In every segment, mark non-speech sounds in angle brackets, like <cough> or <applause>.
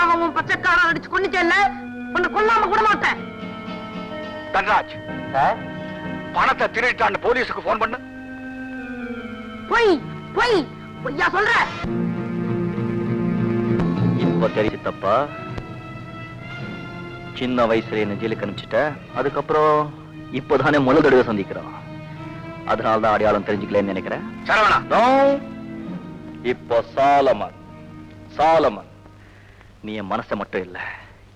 அப்பாவும் பச்சைக்காரன் அடிச்சு கொண்டுச்சேல்ல உன்னை கொல்லாம கூட மாட்டேன் தன்ராஜ் பணத்தை திருடிட்டான்னு போலீஸுக்கு போன் பண்ணு. பொய் பொய் பொய்யா சொல்ற? இப்ப தெரியுது தப்பா? சின்ன வயசுல என்ன ஜெயிலுக்கு அனுப்பிச்சிட்ட. அதுக்கப்புறம் இப்போதானே முதல் தடவை சந்திக்கிறோம். அதனால தான் அடையாளம் தெரிஞ்சுக்கலன்னு நினைக்கிறேன். சரவணா. இப்போ சாலமன் சாலமன். நீ என் மனசை மட்டும் இல்லை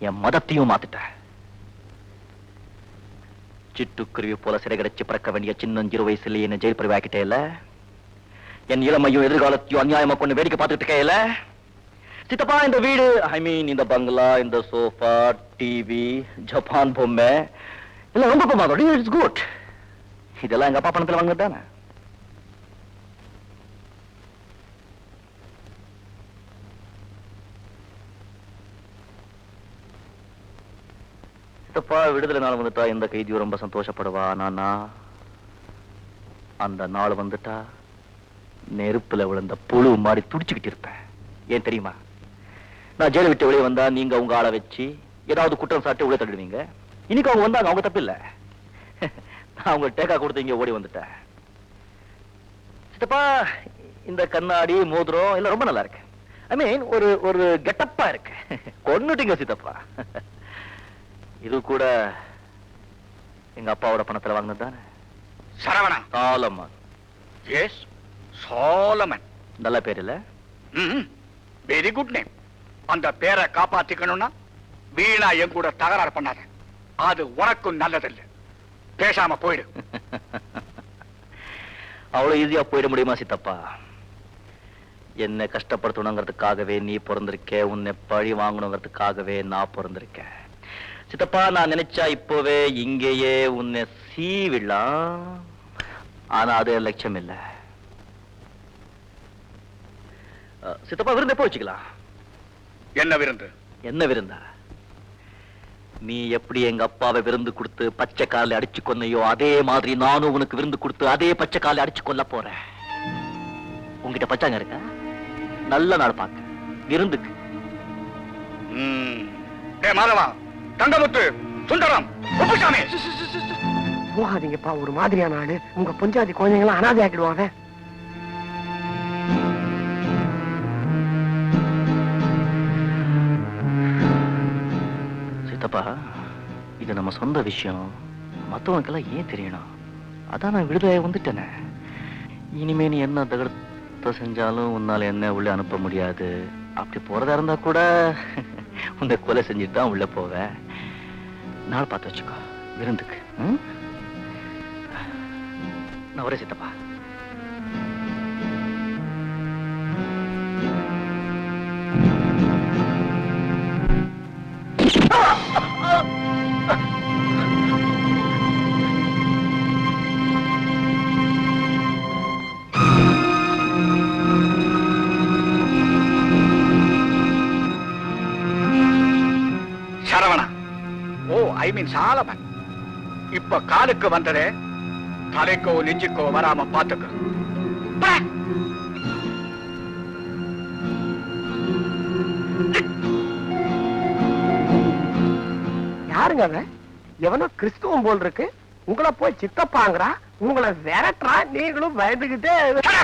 என் மதத்தையும் மாத்திட்ட. சிட்டுக்குருவி போல சிறை கிடைச்சு பிறக்க வேண்டிய சின்னஞ்சிறு வயசுல என்ன ஜெயில் பிரிவாக்கிட்டே இல்ல? என் இளமையும் எதிர்காலத்தையும் அநியாயமா கொண்டு வேடிக்கை பார்த்துட்டு இருக்கே சித்தப்பா இந்த வீடு ஐ மீன் இந்த பங்களா இந்த சோஃபா டிவி ஜப்பான் பொம்மை எல்லாம் ரொம்ப பிரமாதம் இட்ஸ் குட் இதெல்லாம் எங்க அப்பா பணத்துல வாங்குறது தானே சித்தப்பா விடுதலை நாள் வந்துட்டா? இந்த கைதியும் ரொம்ப சந்தோஷப்படுவா? நானா? அந்த நாள் வந்துட்டா நெருப்புல விழுந்த புழு மாதிரி துடிச்சுக்கிட்டு இருப்பேன். ஏன் தெரியுமா? நான் ஜெயில விட்டு வெளியே வந்தா நீங்க உங்க ஆளை வச்சு ஏதாவது குற்றம் சாட்டி உள்ள தள்ளிடுவீங்க. இன்னைக்கு அவங்க வந்தாங்க அவங்க தப்பு இல்ல. <laughs> நான் அவங்க டேக்கா கொடுத்து இங்க ஓடி வந்துட்டேன். சித்தப்பா இந்த கண்ணாடி மோதிரம் எல்லாம் ரொம்ப நல்லா இருக்கு. ஐ மீன் ஒரு ஒரு கெட்டப்பா இருக்கு. <laughs> கொண்டுட்டீங்க சித்தப்பா. <laughs> இது கூட எங்க அப்பாவோட பணத்துல வாங்கினது தானே சரவணா. சாலமன். எஸ் சோலமன். நல்ல பேர் இல்ல? வெரி குட் நேம் அந்த பேரை காப்பாத்திக்கணும்னா வீணா என் கூட தகராறு பண்ணாத. அது உனக்கும் நல்லதில்லை. பேசாம போயிடு. <laughs> அவ்வளவு ஈஸியா போயிட முடியுமா சித்தப்பா? என்னை கஷ்டப்படுத்தணுங்கிறதுக்காகவே நீ பிறந்திருக்க உன்னை பழி வாங்கணுங்கிறதுக்காகவே நான் பிறந்திருக்கேன். சித்தப்பா நான் நினைச்சா இப்போவே இங்கேயே உன்னை சீவிடலாம். ஆனா அது என் லட்சியம் இல்ல சித்தப்பா விருந்து எப்போ வச்சுக்கலாம்? என்ன விருந்து? என்ன விருந்தா? நீ எப்படி எங்க அப்பாவை விருந்து கொடுத்து பச்சை காலை அடிச்சு கொன்னையோ அதே மாதிரி நானும் உனக்கு விருந்து கொடுத்து அதே பச்சை காலை அடிச்சு கொல்ல போறேன். உங்ககிட்ட பச்சாங்க இருக்கா? நல்ல நாள் பார்க்க. விருந்துக்கு. மாதவா. தங்கமுத்து சுந்தரம் குப்புசாமி. போகாதீங்கப்பா ஒரு மாதிரியான ஆளு. உங்க பொஞ்சாதி குழந்தைங்களாம் அனாதை ஆக்கிடுவாங்க. சித்தப்பா இது நம்ம சொந்த விஷயம். மத்தவனுக்கெல்லாம் ஏன் தெரியணும்? அதான் நான் விடுதலை வந்துட்டேனே. இனிமே நீ என்ன தகரத்தை செஞ்சாலும் உன்னால என்ன உள்ள அனுப்ப முடியாது. அப்படி போறதா இருந்தா கூட உன்னை கொலை செஞ்சுட்டு தான் உள்ள போவேன். நாள் பார்த்து வச்சுக்கோ. விருந்துக்கு. நான் வரேன் சித்தப்பா. மீன் சாலமன். இப்ப காலுக்கு வந்ததே தலைக்கோ நெஞ்சுக்கோ வராம பாத்துக்க. யாருங்க அவன்? எவனோ கிறிஸ்துவம் போல் இருக்கு. உங்களை போய் சித்தப்பாங்கிறா உங்களை விரட்டுறா நீங்களும் பயந்துகிட்டே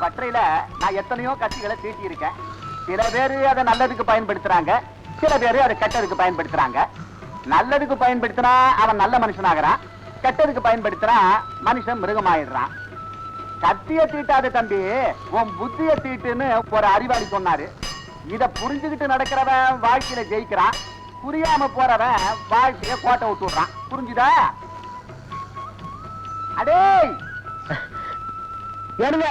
கட்டுரையில நான் எத்தனையோ கட்சிகளை தீட்டி இருக்கேன் சில பேரு அதை நல்லதுக்கு பயன்படுத்துறாங்க சில பேரு அதை கெட்டதுக்கு பயன்படுத்துறாங்க. நல்லதுக்கு பயன்படுத்தினா அவன் நல்ல மனுஷனாகிறான் கெட்டதுக்கு பயன்படுத்தினா மனுஷன் மிருகமாயிடுறான் கத்திய தீட்டாத தம்பி உன் புத்திய தீட்டுன்னு ஒரு அறிவாளி சொன்னாரு. இத புரிஞ்சுகிட்டு நடக்கிறவன் வாழ்க்கையில ஜெயிக்கிறான் புரியாம போறவன் வாழ்க்கைய கோட்டை விட்டு விடுறான். புரிஞ்சுதா? அடேய்! ஏனுங்க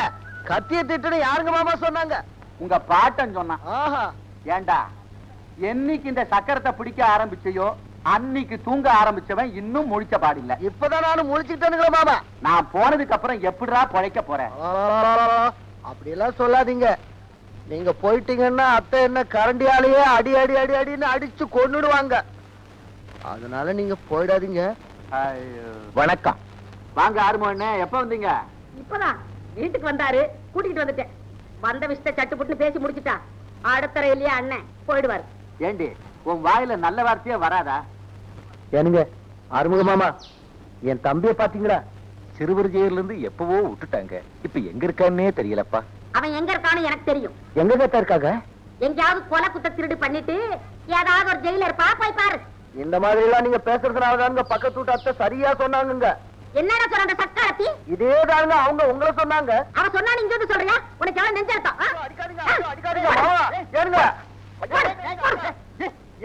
கத்திய திட்டுன்னு யாருங்க மாமா சொன்னாங்க? உங்க பாட்டன் சொன்னான். ஏண்டா என்னைக்கு இந்த சக்கரத்தை பிடிக்க ஆரம்பிச்சையோ அன்னைக்கு தூங்க ஆரம்பிச்சவன் இன்னும் முழிச்ச பாடில்ல இப்பதான் நானும் முழிச்சுட்டேனுங்களா மாமா. நான் போனதுக்கு அப்புறம் எப்படிடா பொழைக்க போறேன் அப்படி எல்லாம் சொல்லாதீங்க. நீங்க போயிட்டீங்கன்னா அத்தை என்ன கரண்டியாலேயே அடி அடி அடி அடின்னு அடிச்சு கொன்னுடுவாங்க. அதனால நீங்க போயிடாதீங்க. வணக்கம். வாங்க ஆறுமோண்ணே எப்ப வந்தீங்க? இப்பதான். வீட்டுக்கு வந்தாரு. கூட்டிட்டு வந்துட்டேன். வந்த விஷயத்த சட்டு புட்டுன்னு பேசி முடிச்சுட்டா. அடுத்த ரயிலே அண்ணன் போயிடுவாரு. ஏண்டி உன் வாயில நல்ல வார்த்தையே வராதா? ஏனுங்க ஆறுமுக மாமா என் தம்பிய பாத்தீங்களா சிறுவர் ஜெயில இருந்து எப்பவோ விட்டுட்டாங்க. இப்ப எங்க இருக்கான்னே தெரியலப்பா. அவன் எங்க இருக்கான்னு எனக்கு தெரியும். எங்க கேட்டா இருக்காங்க? எங்கேயாவது கொலை குத்த திருடு பண்ணிட்டு ஏதாவது ஒரு ஜெயில இருப்பா போய் பாரு. இந்த மாதிரி எல்லாம் நீங்க பேசுறதுனாலதாங்க பக்கத்து வீட்டு அத்தை சரியா சொன்னாங்கங்க. என்னடா சொல்ற அந்த சக்காரத்தி இதே தாங்க அவங்க உங்களை சொன்னாங்க. அவன் சொன்னா நீங்க வந்து சொல்றியா? உனக்கு எவ்வளவு? அடிக்காதீங்க ஏனுங்க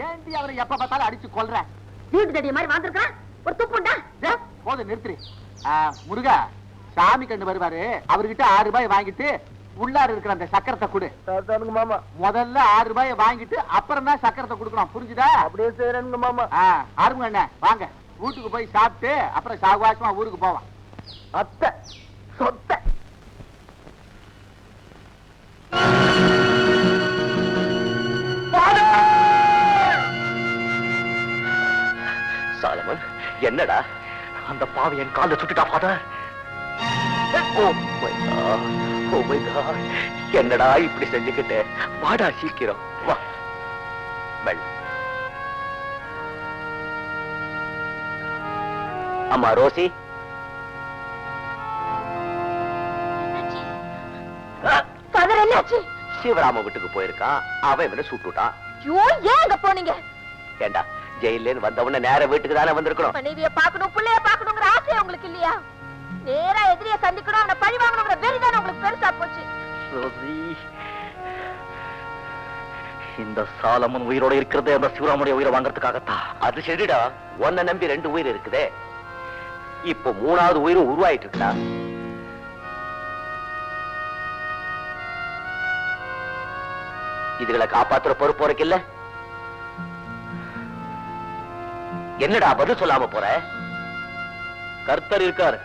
ஏன்டி அவரை எப்ப பார்த்தாலும் அடிச்சு கொல்ற? வீட்டு தடிய மாதிரி வாழ்ந்துருக்கான் ஒரு துப்புண்டா போதும் நிறுத்துரு ஆ, முருகா சாமி கண்டு வருவாரு. அவர்கிட்ட ஆறு ரூபாய் வாங்கிட்டு உள்ளார இருக்கிற அந்த சக்கரத்தை கொடு. தானுங்க மாமா. முதல்ல ஆறு ரூபாயை வாங்கிட்டு அப்புறம் தான் சக்கரத்தை கொடுக்கணும். புரிஞ்சுதா? அப்படியே செய்யறேனுங்க மாமா. ஆ, அருமை அண்ணே வாங்க. வீட்டுக்கு போய் சாப்பிட்டு அப்புறம் சாகுவாசமா ஊருக்கு போவான் அத்தை சொத்தை. என்னடா? அந்த பாவி என் காலில் சுட்டுட்டா ஃபாதர் மை காட் என்னடா இப்படி செஞ்சுக்கிட்டு? வாடா சீக்கிரம். வா. அம்மா ரோசி. சிவராம வீட்டுக்கு போயிருக்கான். அவன் இவனை சுட்டுட்டான். ஏன் அங்க போனீங்க? ஏண்டா? ஜெயில வந்த உடனே நேர வீட்டுக்கு தானே வந்திருக்கணும். மனைவிய பாக்கணும் புள்ளைய பாக்கணுங்கிற ஆசை உங்களுக்கு இல்லையா? நேரா எதிரிய சந்திக்கணும் அவனை பழி வாங்கணுங்கிற வெறிதானே உங்களுக்கு பெருசா போச்சு. இந்த சாலமன் உயிரோட இருக்கிறதே அந்த சிவராமுடைய உயிரை வாங்குறதுக்காகத்தான். அது சரிடா. உன்னை நம்பி ரெண்டு உயிர் இருக்குதே. இப்போ மூணாவது உயிரும் உருவாயிட்டு இருக்குடா. இதுகளை காப்பாத்துற பொறுப்பு உனக்கு இல்ல? என்னடா பதில் சொல்லாம போற? கர்த்தர் இருக்கார்.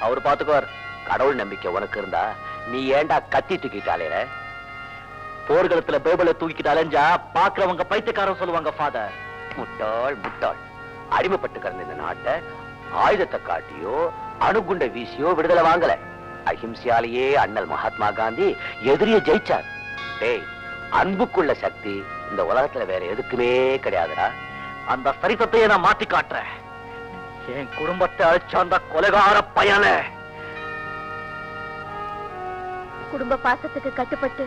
அவர் பாத்துக்குவார். கடவுள் நம்பிக்கை உனக்கு இருந்தா நீ ஏன்டா கத்தி தூக்கிட்டாலே? போர்க்களத்துல பைபிளை தூக்கிட்டு அலைஞ்சா பாக்குறவங்க பைத்தியக்காரன் சொல்லுவாங்க ஃபாதர் முட்டாள் முட்டாள். அடிமைப்பட்டு கிடந்த இந்த நாட்டை ஆயுதத்தை காட்டியோ அணுகுண்ட வீசியோ விடுதலை வாங்கல. அஹிம்சையாலேயே அண்ணல் மகாத்மா காந்தி எதிரிய ஜெயிச்சார். டேய் அன்புக்குள்ள சக்தி இந்த உலகத்துல வேற எதுக்குமே கிடையாதுடா. அந்த சரித்தத்தையே நான் மாத்தி காட்டுறேன். என் குடும்பத்தை அழிச்ச அந்த கொலைகார பயனை. குடும்ப பாசத்துக்கு கட்டுப்பட்டு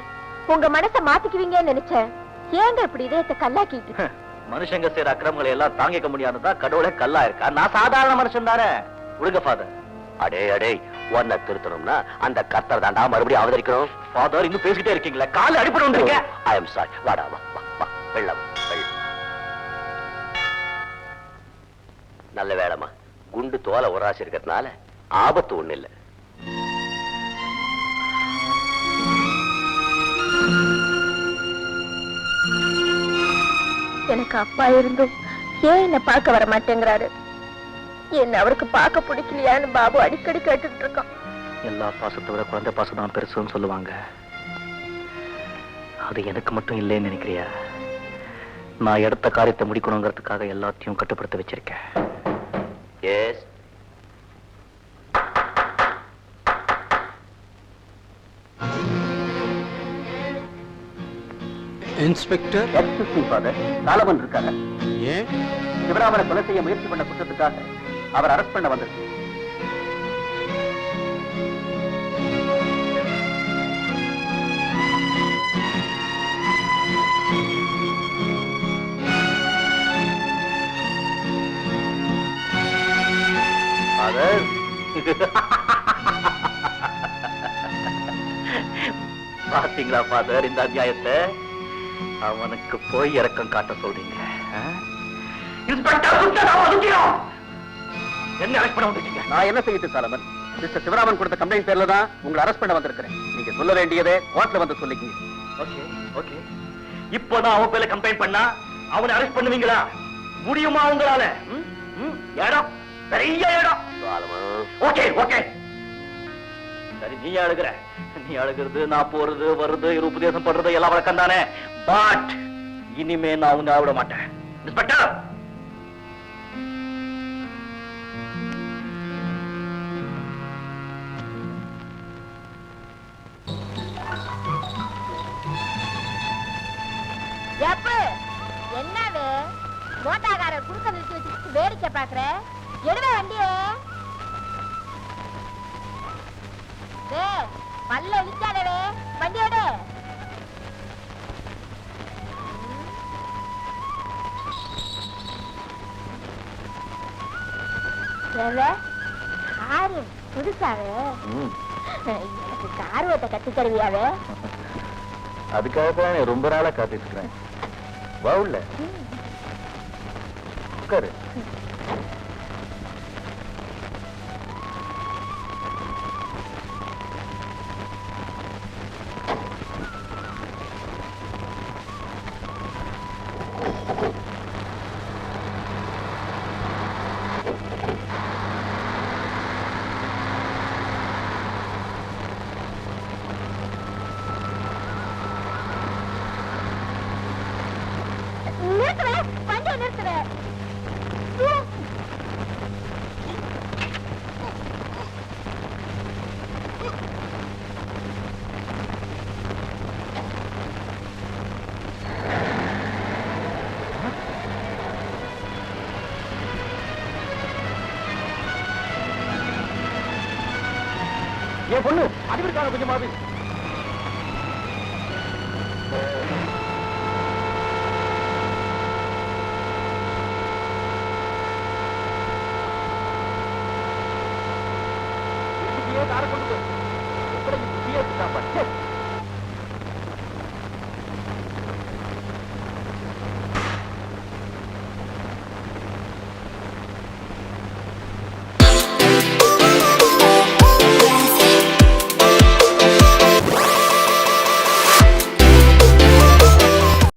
உங்க மனச மாத்திக்குவீங்கன்னு நினைச்சேன். ஏங்க இப்படி இதயத்தை கல்லாக்கிட்டு? மனுஷங்க செய்யற அக்கிரமங்களை எல்லாம் தாங்கிக்க முடியாதுதா கடவுளே கல்லா இருக்கா? நான் சாதாரண மனுஷன் தானே. விடுங்க ஃபாதர் அடே அடே உன்னை திருத்தணும்னா அந்த கர்த்தர் தாண்டா மறுபடியும் அவதரிக்கணும். ஃபாதர் இன்னும் பேசிக்கிட்டே இருக்கீங்களா. கால அடிப்படை வந்திருக்க ஐ எம் சாரி வாடா வா வா வா. வெள்ளம் வெள்ளம். நல்ல வேலைமா குண்டு தோலை உராசி இருக்கிறதுனால ஆபத்து ஒண்ணு இல்ல. எனக்கு அப்பா இருந்தும் ஏன் என்ன பார்க்க வர மாட்டேங்கிறாரு? என்ன அவருக்கு பார்க்க பிடிக்கலையான்னு பாபு அடிக்கடி கேட்டுட்டு இருக்கான். எல்லா பாசத்தை விட குழந்தை பாசம் தான் பெருசுன்னு சொல்லுவாங்க. அது எனக்கு மட்டும் இல்லைன்னு நினைக்கிறியா? நான் எடுத்த காரியத்தை முடிக்கணுங்கிறதுக்காக எல்லாத்தையும் கட்டுப்படுத்த வச்சிருக்கேன். S inspector? சாலமன் இருக்காங்க. ஏன்? சிவராமனை கொலை செய்ய முயற்சி பண்ண குற்றத்துக்காக அவர் அரெஸ்ட் பண்ண வந்திருக்கு <laughs> பாத்தீங்களா ஃபாதர் இந்த அநியாயத்தை அவனுக்கு போய் இறக்கம் காட்ட சொல்றீங்க. என்ன அரெஸ்ட் பண்ண வந்துட்டீங்க? நான் என்ன செய்யட்டும் சாலமன்? மிஸ்டர் சிவராமன் கொடுத்த கம்ப்ளைண்ட் பேர்ல தான் உங்களை அரெஸ்ட் பண்ண வந்திருக்கிறேன். நீங்க சொல்ல வேண்டியதே கோர்ட்ல வந்து சொல்லிக்கீங்க. Okay okay. இப்போ நான் அவன் பேர்ல கம்ப்ளைண்ட் பண்ணா அவனை அரெஸ்ட் பண்ணுவீங்களா? முடியுமா உங்களால? இடம்? பெரிய இடம். Okay okay. சரி நீ அழுகுற. நீ அழுகிறது நான் போறது வருது இரு உபதேசம் பண்றது எல்லாம் வழக்கம் தானே பட் இனிமே நான் உன்னை விட மாட்டேன். இன்ஸ்பெக்டர் என்னவே மோட்டாக்காரர் குறுக்க நிறுத்தி வச்சுட்டு வேடிக்கை பாக்குற எடுவே வண்டியே. பல்ல இழிக்காதவே வண்டி எடு ஏவே, காரு புதுசாவே. எனக்கு கார் ஓட்ட கத்து தருவியாவே. அதுக்காக தான் ரொம்ப நாளா காத்துட்டு இருக்கிறேன் வா உள்ள. உட்காரு. ஏ பொண்ணு அடிவிருக்காங்க கொஞ்சமாவது காரை கொண்டு போய் எப்படி